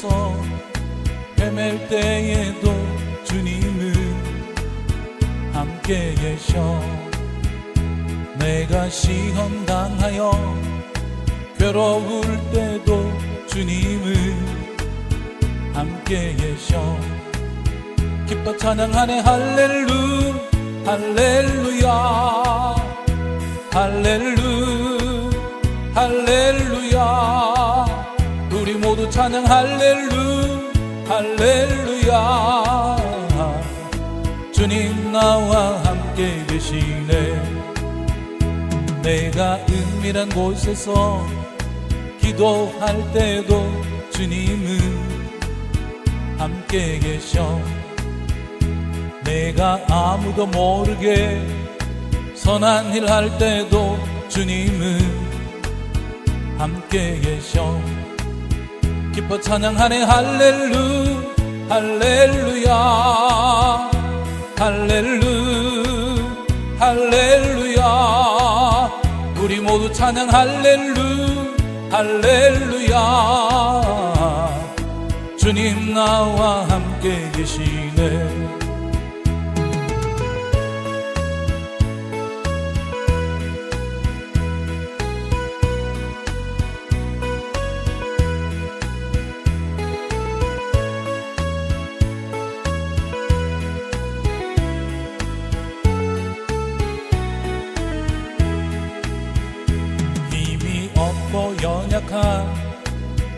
곳에서 헤맬 때에도 주님은 함께 계셔. 내가 시험 당하여 괴로울 때도 주님은 함께 계셔. 기뻐 찬양하네. 할렐루 할렐루야. 할렐루 할렐루야 우리 모두 찬양 할렐루 할렐루야. 주님 나와 함께 계시네. 내가 은밀한 곳에서 기도할 때도 주님은 함께 계셔. 내가 아무도 모르게 선한 일 할 때도 주님은 함께 계셔 기뻐 찬양하네. 할렐루 할렐루야. 할렐루 할렐루야. 우리 모두 찬양 할렐루 할렐루야. 주님 나와 함께 계시네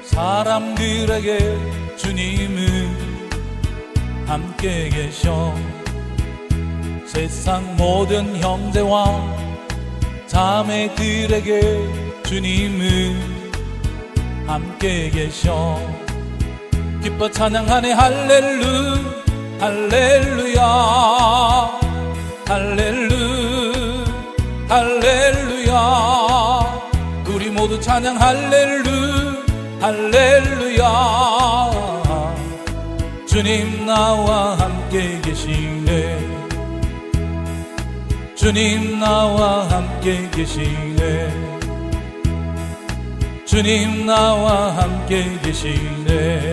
사람들에게 주님은 함께 계셔. 세상 모든 형제와 자매들에게 주님은 함께 계셔. 기뻐 찬양하네. 할렐루 할렐루야. 할렐루 모두 찬양 할렐루 할렐루야. 주님 나와 함께 계시네. 주님 나와 함께 계시네. 주님 나와 함께 계시네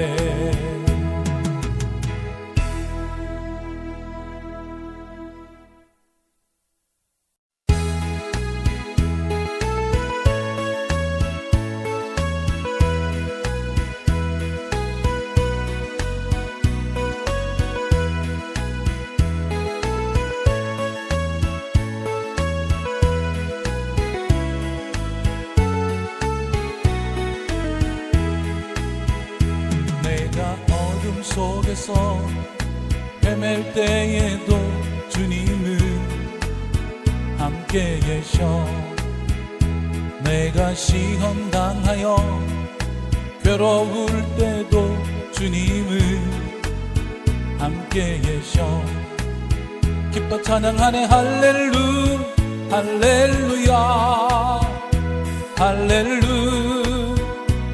속에서 헤맬 때에도 주님은 함께 계셔. 내가 시험 당하여 괴로울 때도 주님은 함께 계셔. 기뻐 찬양하네. 할렐루 할렐루야. 할렐루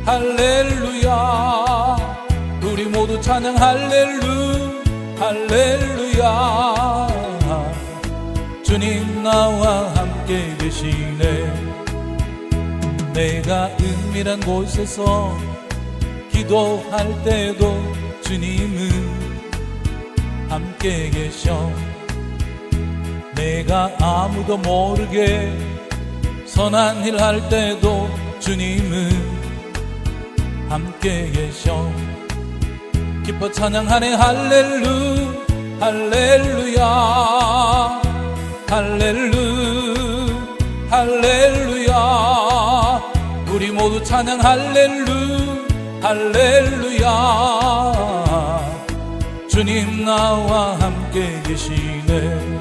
할렐루야 우리 모두 찬양 할렐루 할렐루야. 주님 나와 함께 계시네. 내가 은밀한 곳에서 기도할 때도 주님은 함께 계셔. 내가 아무도 모르게 선한 일 할 때도 주님은 함께 계셔 기뻐 찬양하네. 할렐루 할렐루야. 할렐루 할렐루야. 우리 모두 찬양 할렐루 할렐루야. 주님 나와 함께 계시네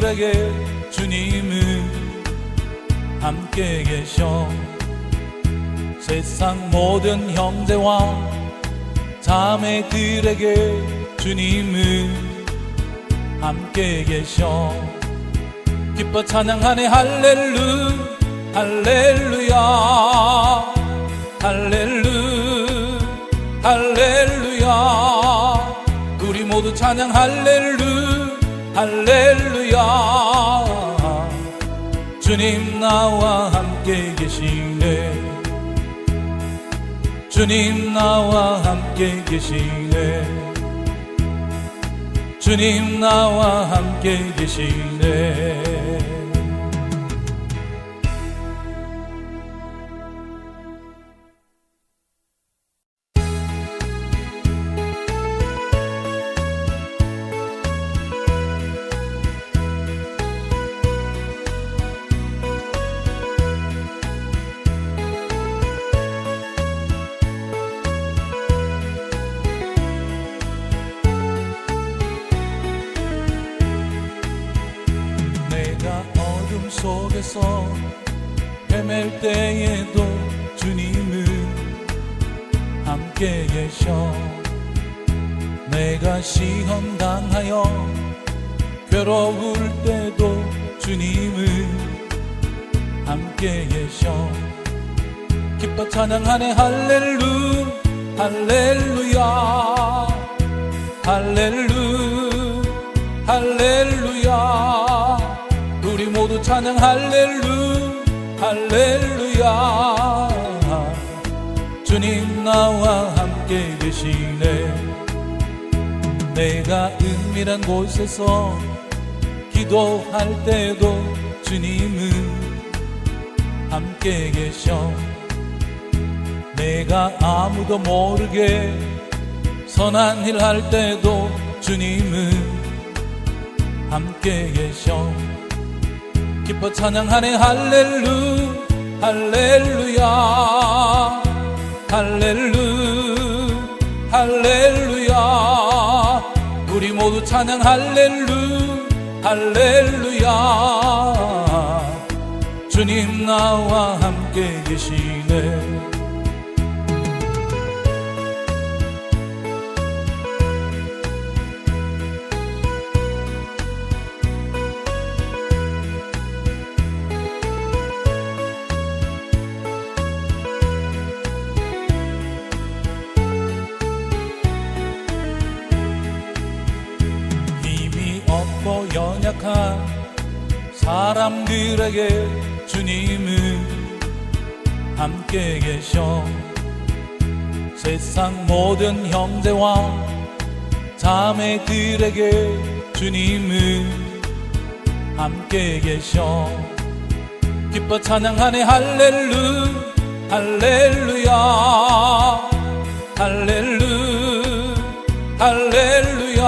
사람들에게 주님은 함께 계셔. 세상 모든 형제와 자매들에게 주님은 함께 계셔. 기뻐 찬양하네. 할렐루 할렐루야. 할렐루 할렐루야. 우리 모두 찬양 할렐루 할렐루야. 주님 나와 함께 계시네. 주님 나와 함께 계시네. 주님 나와 함께 계시네 속에서 헤맬 때에도 주님은 함께 계셔. 내가 시험 당하여 괴로울 때도 주님은 함께 계셔. 기뻐 찬양하네. 할렐루 할렐루야. 할렐루 할렐루야 우리 모두 찬양 할렐루 할렐루야. 주님 나와 함께 계시네. 내가 은밀한 곳에서 기도할 때도 주님은 함께 계셔. 내가 아무도 모르게 선한 일 할 때도 주님은 함께 계셔 기뻐 찬양하네. 할렐루 할렐루야. 할렐루 할렐루야. 우리 모두 찬양 할렐루 할렐루야. 주님 나와 함께 계시네 사람들에게 주님은 함께 계셔. 세상 모든 형제와 자매들에게 주님은 함께 계셔. 기뻐 찬양하네. 할렐루 할렐루야. 할렐루 할렐루야.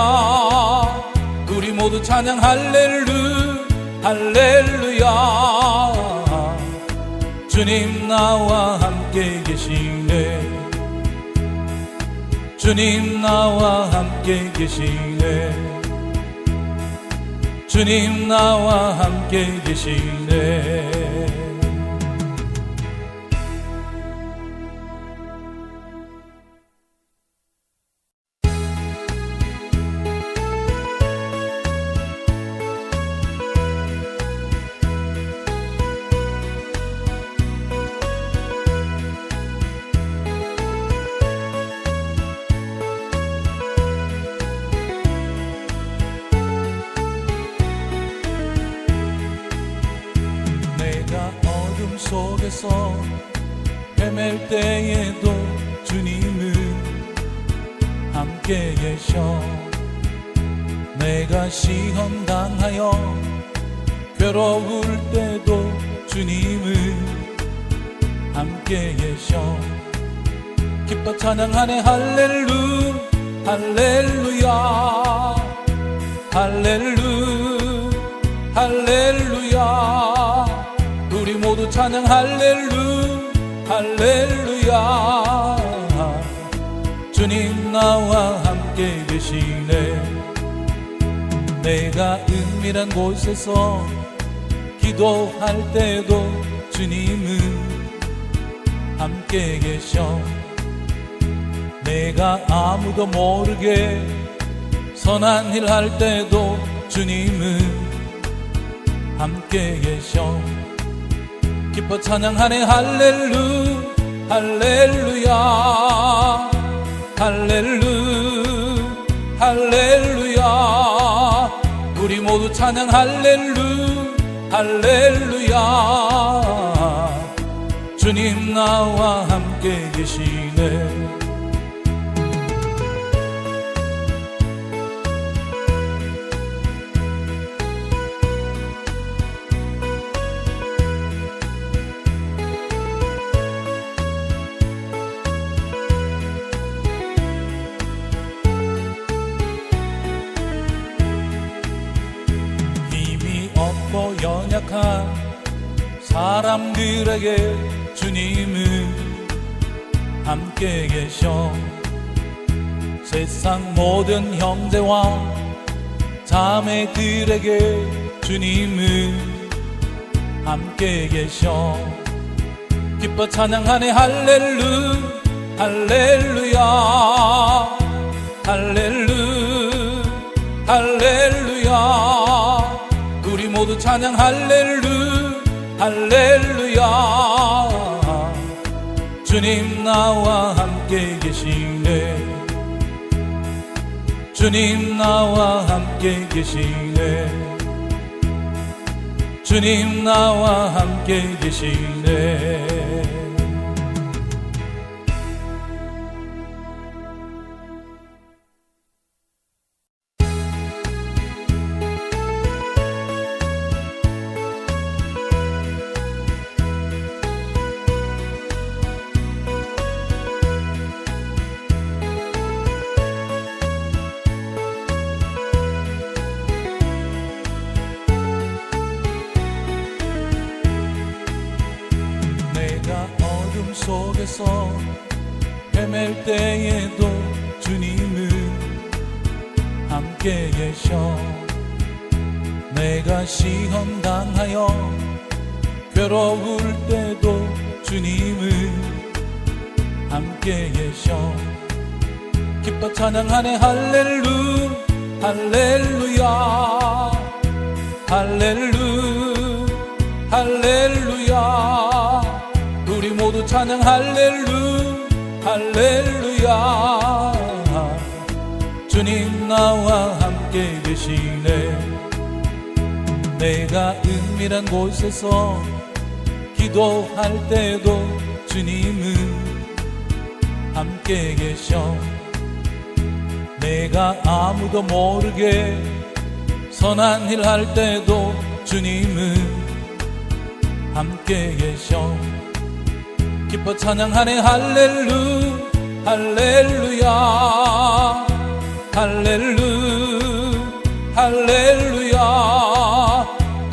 우리 모두 찬양 할렐루 할렐루야. 주님 나와 함께 계시네. 주님 나와 함께 계시네. 주님 나와 함께 계시네 속에서. 헤맬 때에도 주님은 함께 계셔. 내가 시험 당하여 괴로울 때도 주님은 함께 계셔. 기뻐 찬양하네. 할렐루 할렐루야. 할렐루 할렐루야 우리 모두 찬양 할렐루 할렐루야. 주님 나와 함께 계시네. 내가 은밀한 곳에서 기도할 때도 주님은 함께 계셔. 내가 아무도 모르게 선한 일 할 때도 주님은 함께 계셔 기뻐 찬양하네. 할렐루 할렐루야. 할렐루 할렐루야. 우리 모두 찬양 할렐루 할렐루야. 주님 나와 함께 계시네 사람들에게 주님은 함께 계셔. 세상 모든 형제와 자매들에게 주님은 함께 계셔. 기뻐 찬양하네. 할렐루 할렐루야. 할렐루 할렐루야. 우리 모두 찬양 할렐루 할렐루야. 주님 나와 함께 계시네. 주님 나와 함께 계시네. 주님 나와 함께 계시네 함께 계셔. 내가 시험 당하여 괴로울 때도 주님은 함께 계셔. 기뻐 찬양하네. 할렐루 할렐루야. 할렐루 할렐루야. 우리 모두 찬양 할렐루 할렐루야. 주님 나와 함께 계시네. 내가 은밀한 곳에서 기도할 때도 주님은 함께 계셔. 내가 아무도 모르게 선한 일 할 때도 주님은 함께 계셔. 기뻐 찬양하네. 할렐루 할렐루야 할렐루 할렐루야.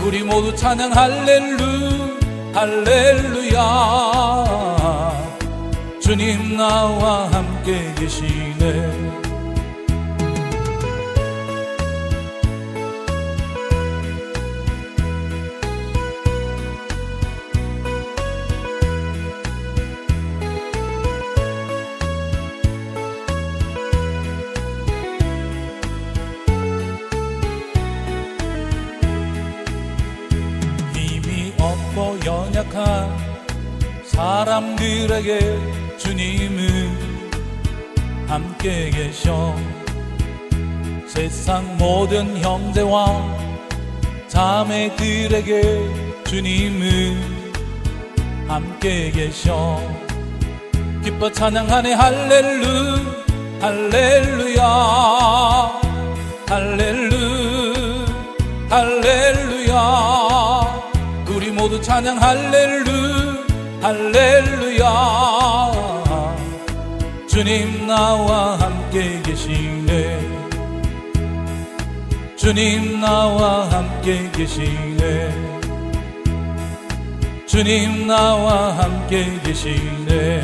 우리 모두 찬양 할렐루 할렐루야. 주님 나와 함께 계시네 사람들에게 주님은 함께 계셔. 세상 모든 형제와 자매들에게 주님은 함께 계셔. 기뻐 찬양하네. 할렐루 할렐루야. 할렐루 할렐루야. 우리 모두 찬양 할렐루 할렐루야 주님 나와 함께 계시네 주님 나와 함께 계시네 주님 나와 함께 계시네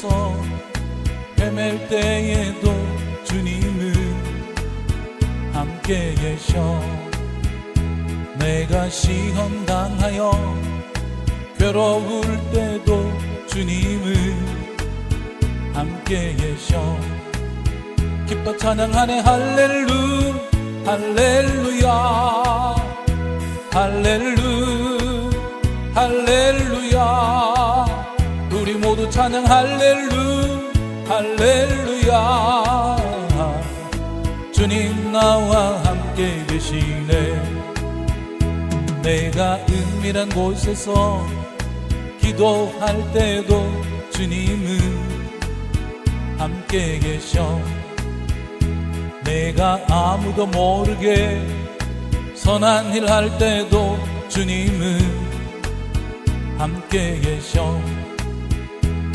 속에서 헤맬 때에도 주님은 함께 계셔. 내가 시험 당하여 괴로울 때도 주님은 함께 계셔. 기뻐 찬양하네. 할렐루 할렐루야. 할렐루 할렐루야 우리 모두 찬양 할렐루 할렐루야. 주님 나와 함께 계시네. 내가 은밀한 곳에서 기도할 때도 주님은 함께 계셔. 내가 아무도 모르게 선한 일 할 때도 주님은 함께 계셔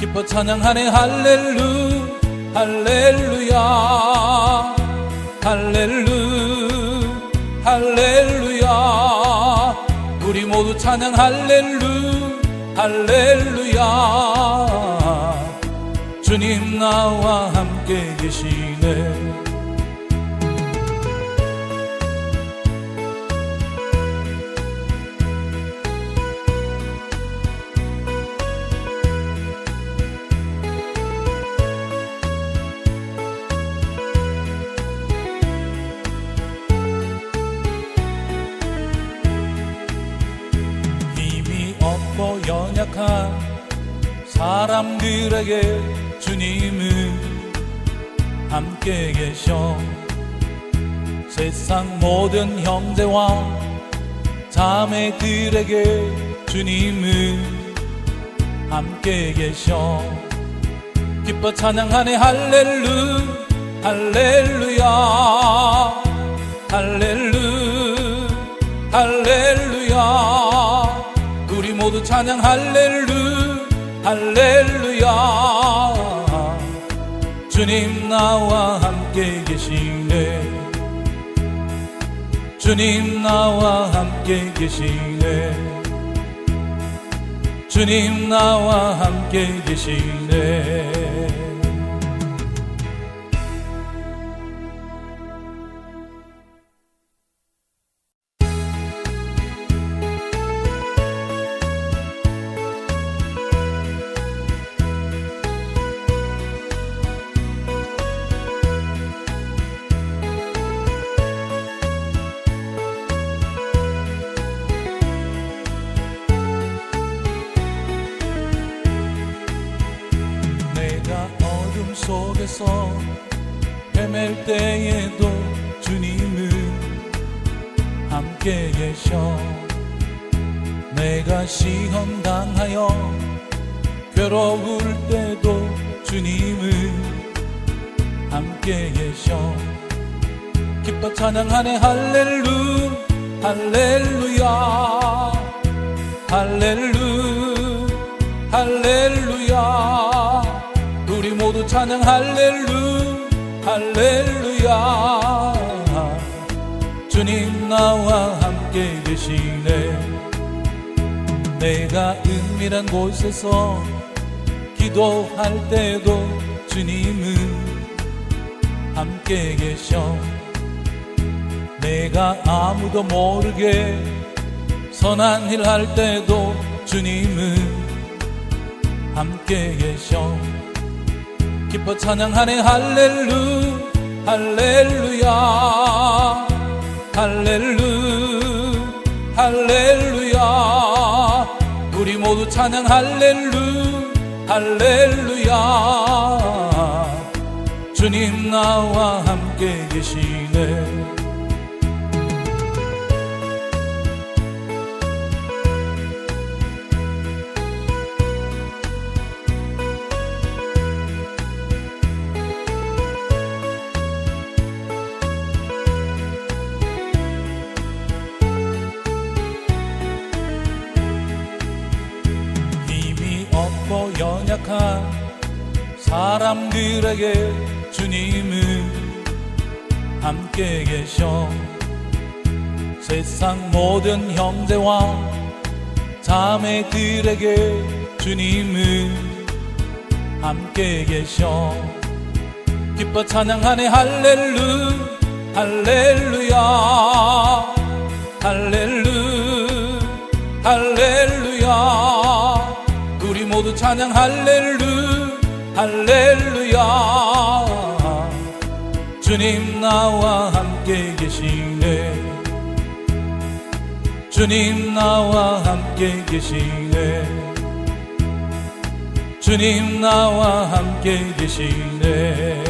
기뻐 찬양하네. 할렐루 할렐루야. 할렐루 할렐루야. 우리 모두 찬양 할렐루 할렐루야. 주님 나와 함께 계시네 없고 연약한 사람들에게 주님은 함께 계셔. 세상 모든 형제와 자매들에게 주님은 함께 계셔. 기뻐 찬양하네. 할렐루 할렐루야 할렐루 모두 찬양 할렐루 할렐루야. 주님 나와 함께 계시네. 주님 나와 함께 계시네. 주님 나와 함께 계시네 어둠 속에서 헤맬 때에도 주님은 함께 계셔. 내가 시험 당하여 괴로울 때도 주님은 함께 계셔. 기뻐 찬양하네. 할렐루 할렐루야. 할렐루 할렐루야 모두 찬양 할렐루 할렐루야. 주님 나와 함께 계시네. 내가 은밀한 곳에서 기도할 때도 주님은 함께 계셔. 내가 아무도 모르게 선한 일 할 때도 주님은 함께 계셔 기뻐 찬양하네. 할렐루 할렐루야. 할렐루 할렐루야. 우리 모두 찬양 할렐루 할렐루야. 주님 나와 함께 계시네 사람들에게 주님은 함께 계셔. 세상 모든 형제와 자매들에게 주님은 함께 계셔. 기뻐 찬양하네. 할렐루 할렐루야. 할렐루 할렐루야. 우리 모두 찬양 할렐루 할렐루야. 주님 나와 함께 계시네. 주님 나와 함께 계시네. 주님 나와 함께 계시네